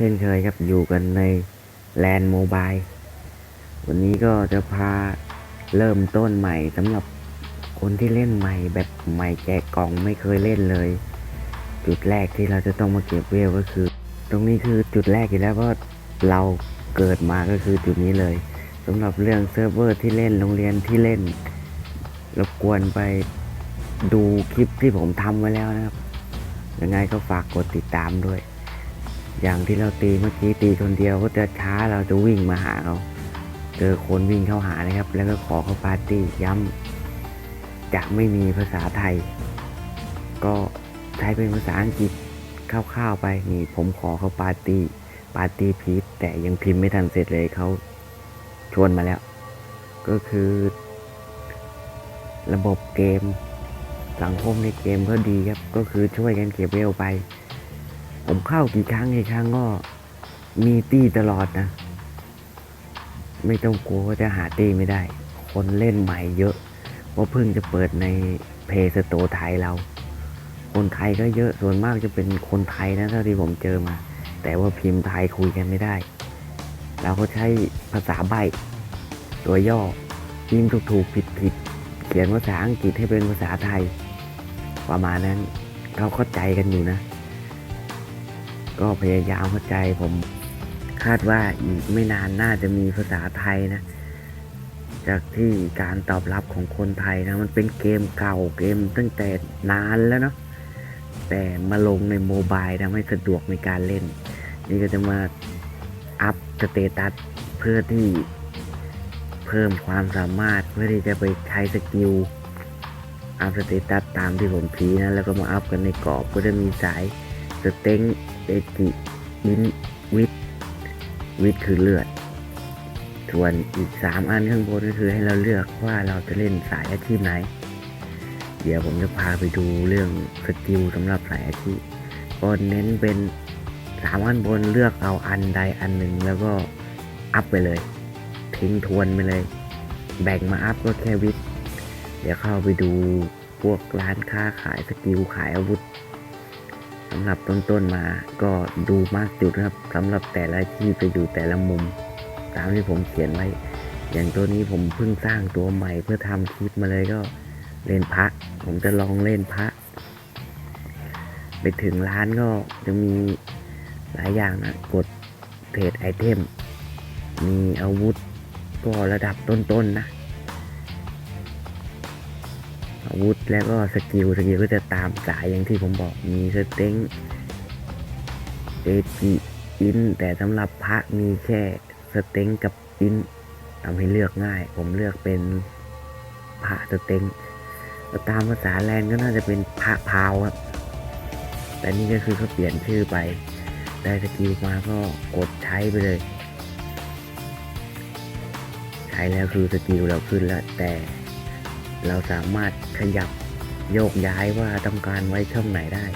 ช่นเคยครับอยู่กันในแลนด์โมบายวันนี้ก็จะพาเริ่มต้นใหม่สำหรับคนที่เล่นใหม่แบบใหม่แกะกล่องไม่เคยเล่นเลย จุดแรกที่เราจะต้องมาเก็บเวลก็คือ ตรงนี้คือจุดแรกอยู่แล้วเพราะเราเกิดมาก็คือจุดนี้เลยสำหรับเรื่องเซิร์ฟเวอร์ที่เล่นโรงเรียนที่เล่นรบกวนไปดูคลิปที่ผมทำไว้แล้วนะครับยังไงก็ฝากกดติดตามด้วย อย่างที่เราตีเมื่อกี้ตีคนเดียวก็จะช้าเราจะวิ่งมาหาเขาเจอคนวิ่งเข้าหานะครับ แล้วก็ขอเขาปาร์ตี้ย้ำจะไม่มีภาษาไทย ก็ใช้เป็นภาษาอังกฤษคร่าวๆไปนี่ผมขอเขาปาร์ตี้ปาร์ตี้พีทแต่ยังพิมพ์ไม่ทันเสร็จเลยเขาชวนมาแล้ว ก็คือ ระบบเกม สังคมในเกมก็ดีครับ ก็คือช่วยกันเก็บเวลไป ผมเข้ากี่ครั้งกี่ครั้งก็มีตีตลอดนะ ไม่ต้องกลัวว่าจะหาตีไม่ได้ คนเล่นใหม่เยอะเพราเพิ่งจะเปิดในเพย์สโตไทยเรา คนไทยก็เยอะส่วนมากจะเป็นคนไทยนะเท่าที่ผมเจอมา แต่ว่าพิมพ์ไทยคุยกันไม่ได้ เราก็ใช้ภาษาใบตัวย่อพิมพ์ถูกๆผิดๆเขียนภาษาอังกฤษให้เป็นภาษาไทย ประมาณนั้นเขาเข้าใจกันอยู่นะ ก็พยายามเข้าใจผมคาดว่าอีกไม่นานน่าจะมีภาษาไทยนะ จากที่การตอบรับของคนไทยนะ มันเป็นเกมเก่าเกมตั้งแต่นานแล้วเนาะแต่มาลงในโมบายทำให้สะดวกในการเล่น นี่ก็จะมาอัพสเตตัสเพื่อที่เพิ่มความสามารถเพื่อที่จะไปใช้สกิลอัพสเตตัสตามที่ผมพีนะ แล้วก็มาอัพกันในกรอบก็จะมีสาย สเต็งเอจิอินวิทวิทคือเลือด ส่วนอีก 3 อันข้างบนก็คือให้เราเลือกว่าเราจะเล่นสายอาชีพไหน เดี๋ยวผมจะพาไปดูเรื่องสกิลสำหรับสายอาชีพก็เน้นเป็นสามอันบนเลือกเอาอันใดอันหนึ่งแล้วก็อัพไปเลย ทิ้งทวนไปเลย แบ่งมาอัพก็แค่วิทเดี๋ยวเข้าไปดูพวกร้านค้าขายสกิลขายอาวุธ สำหรับต้นๆมาก็ดูมากจุดนะครับสำหรับแต่ละที่จะอยู่แต่ละมุม ตามที่ผมเขียนไว้ อย่างตัวนี้ผมเพิ่งสร้างตัวใหม่เพื่อทำคลิปมาเลยก็เล่นพระ ผมจะลองเล่นพระ ไปถึงร้านก็จะมีหลายอย่างนะ กดเทรดไอเทม มีอาวุธก็ระดับต้นๆนนะ อาวุธแล้วก็สกิลสกิลก็จะตามสายอย่างที่ผมบอกมีสเต็งเอจิอิน แต่สำหรับพระมีแค่สเต็งกับอินทำให้เลือกง่าย ผมเลือกเป็นพระสเต็งตามภาษาแลนก็น่าจะเป็นพระพาวครับ แต่นี่ก็คือเขาเปลี่ยนชื่อไป ได้สกิลมาก็กดใช้ไปเลย ใช้แล้วคือสกิลเราขึ้นแล้วแต่ เราสามารถขยับโยกย้ายว่าต้องการไว้ช่องไหนได้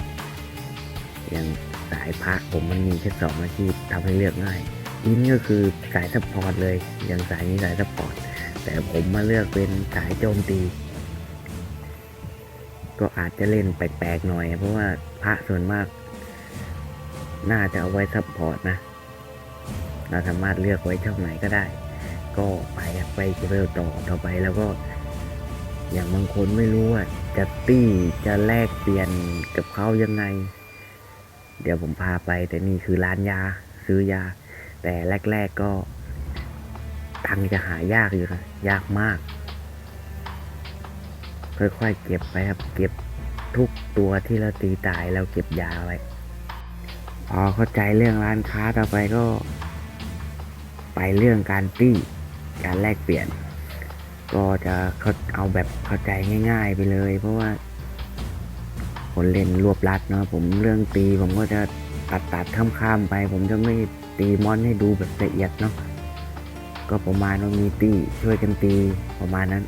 อย่างสายพักผมมันมีแค่สองอาชีพทำให้เลือกง่ายอินก็คือสายซัพพอร์ตเลย อย่างสายนี้สายซัพพอร์ต แต่ผมมาเลือกเป็นสายโจมตี ก็อาจจะเล่นแปลกๆหน่อย เพราะว่าพระส่วนมาก น่าจะเอาไว้ซัพพอร์ตนะ เราสามารถเลือกไว้ช่องไหนก็ได้ ก็ไปไปเริ่มต่อต่อไปแล้วก็ อย่างบางคนไม่รู้ว่าจะตี้จะแลกเปลี่ยนกับเขายังไง เดี๋ยวผมพาไปแต่นี่คือร้านยาซื้อยา แต่แรก ๆก็ตังจะหายากอยู่นะยากมาก ค่อยๆเก็บไปครับ เก็บทุกตัวที่เราตีตายเราเก็บยาไว้พอเข้าใจเรื่องร้านค้าต่อไปก็ ไปเรื่องการตี้การแลกเปลี่ยน ก็จะเขาเอาแบบเข้าใจง่าย ๆ ไปเลย เพราะว่าคนเล่นรวบรัดเนาะผมเรื่องตีผมก็จะตัดตัดข้ามๆไป ผมจะไม่ตีมอนให้ดูแบบละเอียดเนาะก็ประมาณว่ามีตีช่วยกันตีประมาณนั้น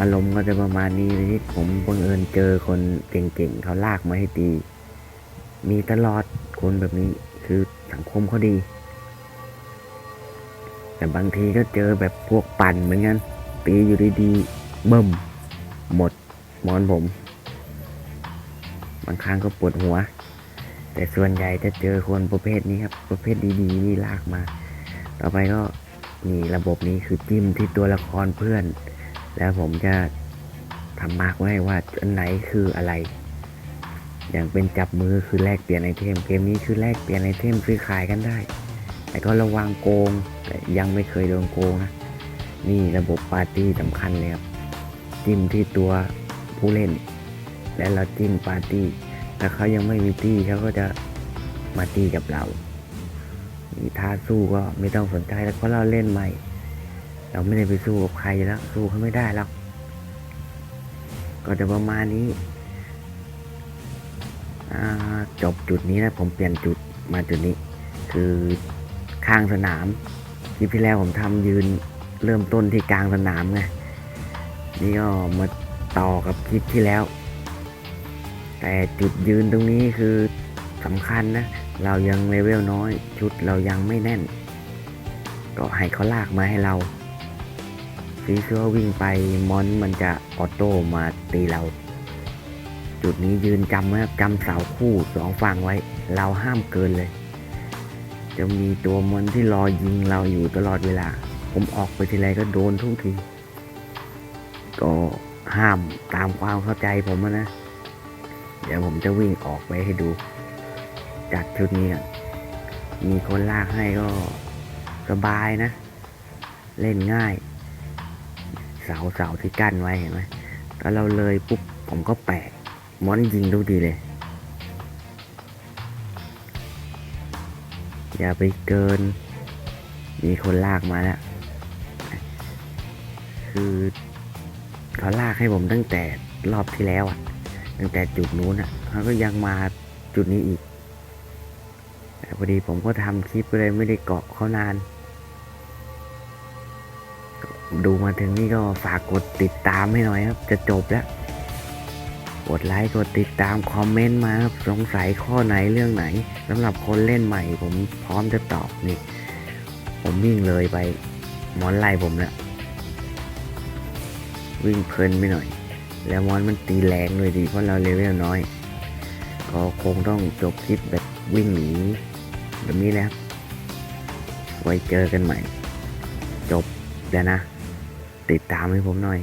อารมณ์ก็จะประมาณนี้ที่ผมบังเอิญเจอคนเก่งๆเขาลากมาให้ตี มีตลอดคนแบบนี้คือสังคมเขาดี แต่บางทีก็เจอแบบพวกปั่นเหมือนกันตีอยู่ดีๆเบิ่มหมดหมอนผม บางครั้งก็ปวดหัว แต่ส่วนใหญ่จะเจอคนประเภทนี้ครับ ประเภทดีๆนี่ลากมา ต่อไปก็นี่ระบบนี้คือจิ้มที่ตัวละครเพื่อน แล้วผมจะทำมาร์กไว้ว่าอันไหนคืออะไร อย่างเป็นจับมือคือแลกเปลี่ยนไอเทม เกมนี้คือแลกเปลี่ยนไอเทมซื้อขายกันได้ แต่ก็ระวังโกง แต่ยังไม่เคยโดนโกงนะ นี่ระบบปาร์ตี้สำคัญเลยครับ จิ้มที่ตัวผู้เล่น และเราจิ้มปาร์ตี้ ถ้าเขายังไม่มีตี้เขาก็จะมาตีกับเรานี่ถ้าสู้ก็ไม่ต้องสนใจแล้วเพราะเราเล่นใหม่ เราไม่ได้ไปสู้กับใครแล้ว สู้เขาไม่ได้แล้วก็จะประมาณนี้จบจุดนี้นะผมเปลี่ยนจุดมาจุดนี้ คือ ข้างสนามคลิปที่แล้วผมทำยืนเริ่มต้นที่กลางสนามไงนี่ก็มาต่อกับคลิปที่แล้ว แต่จุดยืนตรงนี้คือสำคัญนะ เรายังเลเวลน้อย ชุดเรายังไม่แน่น ก็ให้เขาลากมาให้เราฟีเชื่อวิ่งไปมอนมันจะออโต้มาตีเรา จุดนี้ยืนจำไว้ครับจำเสาคู่สองฝั่งไว้ เราห้ามเกินเลย จะมีตัวมอนที่รอยิงเราอยู่ตลอดเวลา ผมออกไปทีไรก็โดนทุกที ก็ห้ามตามความเข้าใจผมนะ เดี๋ยวผมจะวิ่งออกไปให้ดู จากชุดนี้มีคนลากให้ก็สบายนะ เล่นง่าย เสาเสาที่กั้นไว้เห็นไหมก็เราเลยปุ๊บผมก็แปะมอนยิงทุกทีเลย อย่าไปเกิน มีคนลากมาแล้ว คือเขาลากให้ผมตั้งแต่รอบที่แล้วอะตั้งแต่จุดนู้นอะเขาก็ยังมาจุดนี้อีกแต่พอดีผมก็ทำคลิปเลยไม่ได้เกาะเขานาน ดูมาถึงนี่ก็ฝากกดติดตามให้หน่อยครับ จะจบแล้ว กดไลค์กดติดตามคอมเมนต์มาครับสงสัยข้อไหนเรื่องไหนสำหรับคนเล่นใหม่ ผมพร้อมจะตอบนี่ ผมวิ่งเลยไปมอนไล่ผมแล้ววิ่งเพลินไปหน่อย แล้วมอนมันตีแรงเลยดีเพราะเราเลเวลน้อย ก็คงต้องจบคลิปแบบวิ่งหนีแบบนี้แล้วไว้เจอกันใหม่ จบแล้วนะ ติดตามให้ผมหน่อย